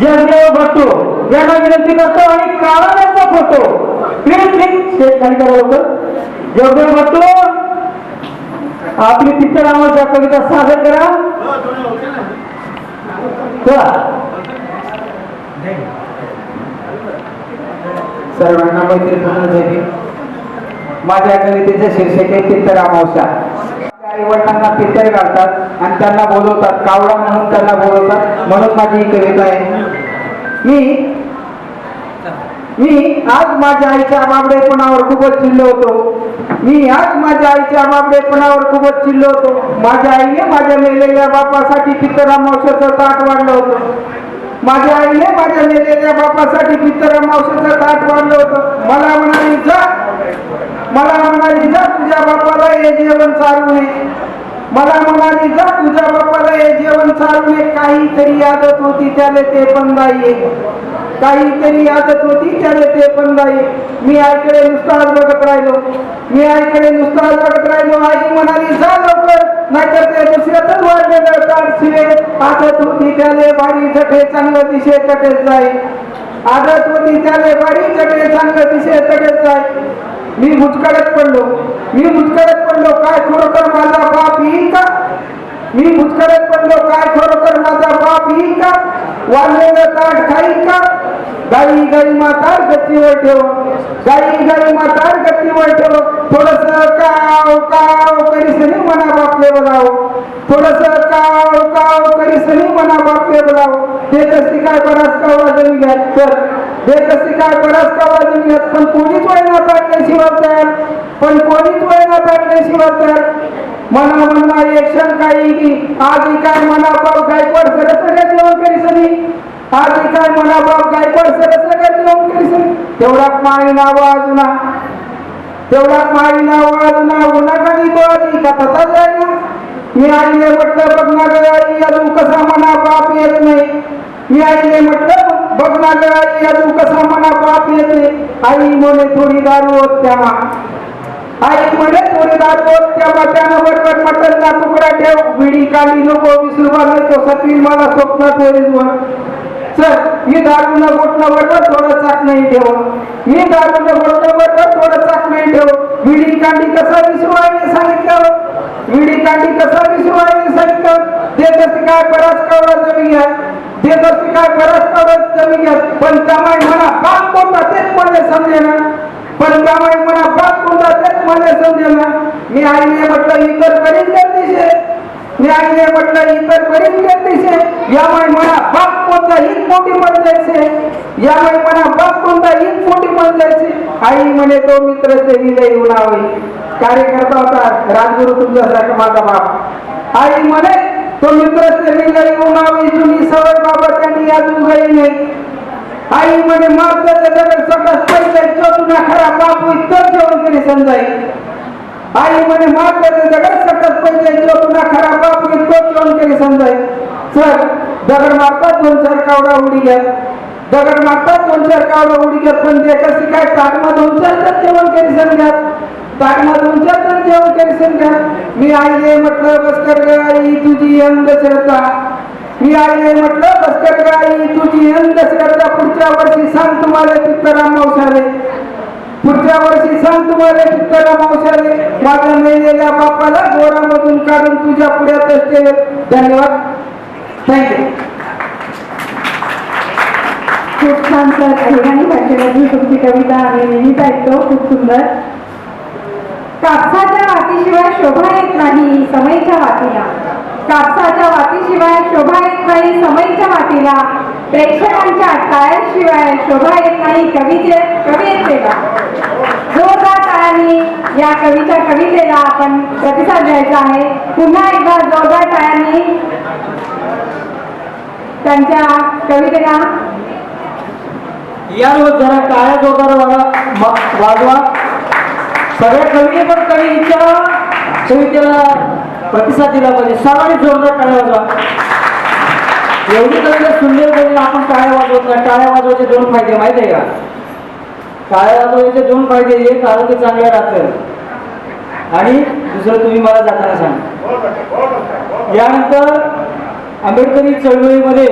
जगदेव भट्टो यांना विनंती करतो आणि काळाचा फोटो खाली करा जगदेव भट्टो आपली पिक्चर नावाच्या कविता सादर करा. चला. सर्वांना मैत्री माझ्या कवितेचे शीर्षक आहे पित्तर आईवडिलांना आई घालतात आणि त्यांना बोलवतात. कावडा म्हणून त्यांना बोलवतात. म्हणून माझी ही कविता आहे. मी मी आज माझ्या आईच्या बाबडेपणावर खूपच चिल्लो होतो. मी आज माझ्या आईच्या बाबडेपणावर खूपच चिल्लो होतो. माझ्या आईने माझ्या मेलेल्या बापासाठी पित्तर अमावस्याचं ताट वाढलं होतं. माझ्या आईने माझ्या मेलेल्या बापासाठी पित्तर अमावस्याचं ताट वाढलं होतं. मला म्हणाली जा मला म्हणाली जा तुझ्या बापाला हे जेवण चालू नये मला म्हणाली जा तुझ्या बापाला हे जेवण चालू नये काहीतरी आदत होती त्याला ते पण नाही काहीतरी आदत होती त्याला ते पण नाही मी आईकडे नुसताच बघत राहिलो. मी आईकडे नुसताच बघत राहिलो. आई म्हणाली जा लवकर नाहीतर ते दुसऱ्याच वाढलेलं ताट आदत होती त्याला बारी जठे चांगलं दिशे तटेच जाई आदत होती त्याला बारी जठे चांगलं दिशे तटेच जाई मी मुचकडत पडलो. मी मुचकडत पडलो. काय खरोखर माझा बाप येईल का? मी मुचकडत पडलो. काय खरोखर माझा बाप येईल का? वाढलेलं ताट खाईल का? गाई गाई मातार गतीवर ठेव. गाई गाई मातार गतीवर ठेव. थोडस काव काव करीसनी मना बापले बोलाव थोडस काव काव करीसनी मना बापले बोलाव ते तसली काय बराच काव वाजवी घ्या तर ते कशी काय बराच का वाजून पण कोणीच वयना काढल्याशिवाय तयार पण कोणीच वयना काढल्याशिवाय तयार मना मना एक शंका येईल आज काय मना पाव गायकवाड सरस सगळ्यात जेवण करीसनी आज काय मना बाप गायकवाड सरस सगळ्यात जेवण करीसनी तेवढा माळी नाव अजुना तेवढा माळी नाव अजुना कधी तो आधी का तसाच राहिला मी आईने म्हटलं बघणार आई अजून कसा मना बाप येत नाही? मी आईने म्हटलं बघणार आई अजून कसा मना बाप येते आई म्हणे थोडी दारू होत तेव्हा आई म्हणे थोडी दारू होत तेव्हा त्यानं बरोबर मटनचा तुकडा ठेव. विडी काढी नको वीस रुपयाला तो सतवी मला स्वप्नात वरील सर मी दारू न गोठणं बरोबर थोडं चाक नाही ठेव. मी दारू न गोठणं बरोबर थोडं चाक नाही ठेव. विडी कांडी कसा विसवायने सांगितलं विडी कांडी कसा विसवायने सांगितलं ते तसे काय बराच ते तसे काय बराच कमी घ्या पण त्यामुळे म्हणा बाप कोणता तेच मला समजे ना पण त्यामुळे म्हणा बाप कोणता तेच मला समजे ना मी आईने म्हटलं इतर बरीच गर्दीशे मी आईने म्हटलं इतर बरीच गर्दीशे यामुळे म्हणा बाप कोणता हीच मोठी पण यामुळे म्हणा बाप कोणता हीच मोठी पण आई म्हणे तो मित्र सेवीला येऊन आवे कार्यकर्ता होता राजगुरु तुमच्यासारखा माझा बाप. आई म्हणे तो मित्र सेवीला उमावी आवे जुनी सवय बाबा त्यांनी अजून गई नाही. आई म्हणे जगात दगड सकस तो तुला खरा बाप इतर जेवण करी समजाई. आई म्हणे मागचं दगड सकस पैसे तुला खरा बाप इतर जेवण करी समजाई. सर दगड मारतात दोन चार कावडा उडी घ्या. दगड मारतात दोन चार कावडा उडी घ्या पण ते कशी काय ताटमा दोन चार तर जेवण केली समजा ताटमा दोन चार तर जेवण करी समजात मी आईले म्हटलं बसकर गाई ग आई तुझी अंधश्रद्धा मी आईने म्हटलं बसकर गाई तुझी अंधश्रद्धा पुढच्या वर्षी सांग तुम्हाला तुकाराम मावसाले पुढच्या वर्षी सांग तुम्हाला तुकाराम मावसाले माझ्या मेलेल्या बापाला गोरामधून काढून तुझ्या पुढ्यात असते. धन्यवाद. थँक्यू खूप छान सर. अहिराणी भाषेमधील तुमची कविता आम्ही नेहमीच ऐकतो खूप सुंदर. कापसाच्या वातीशिवाय शोभा येत नाही समईच्या वातीला. कापसाच्या वातीशिवाय शोभा येत नाही समईच्या वातीला. प्रेक्षकांच्या टाळ्याशिवाय शोभा येत नाही कवीचे कवितेला. जोरदार टाळ्यांनी या कवीच्या कवितेला आपण प्रतिसाद द्यायचा आहे. पुन्हा एकदा जोरदार टाळ्यांनी त्यांच्या कवितेला. यावर जरा टाळ्या जोरदार वाजवा. सगळ्या कवी पण कवीच्या कवितेला प्रतिसाद दिला पाहिजे. सर्वांनी जोरदार टाळ्या वाजवा. एवढी कविता सुंदर बोलली आपण टाळ्या वाजवत. नाही टाळ्या वाजवायचे दोन फायदे माहिती आहे का? टाळ्या वाजवायचे दोन फायदे. एक आरोग्य चांगलं राहतं आणि दुसरं तुम्ही मला जाताना सांगा. यानंतर आंबेडकरी चळवळीमध्ये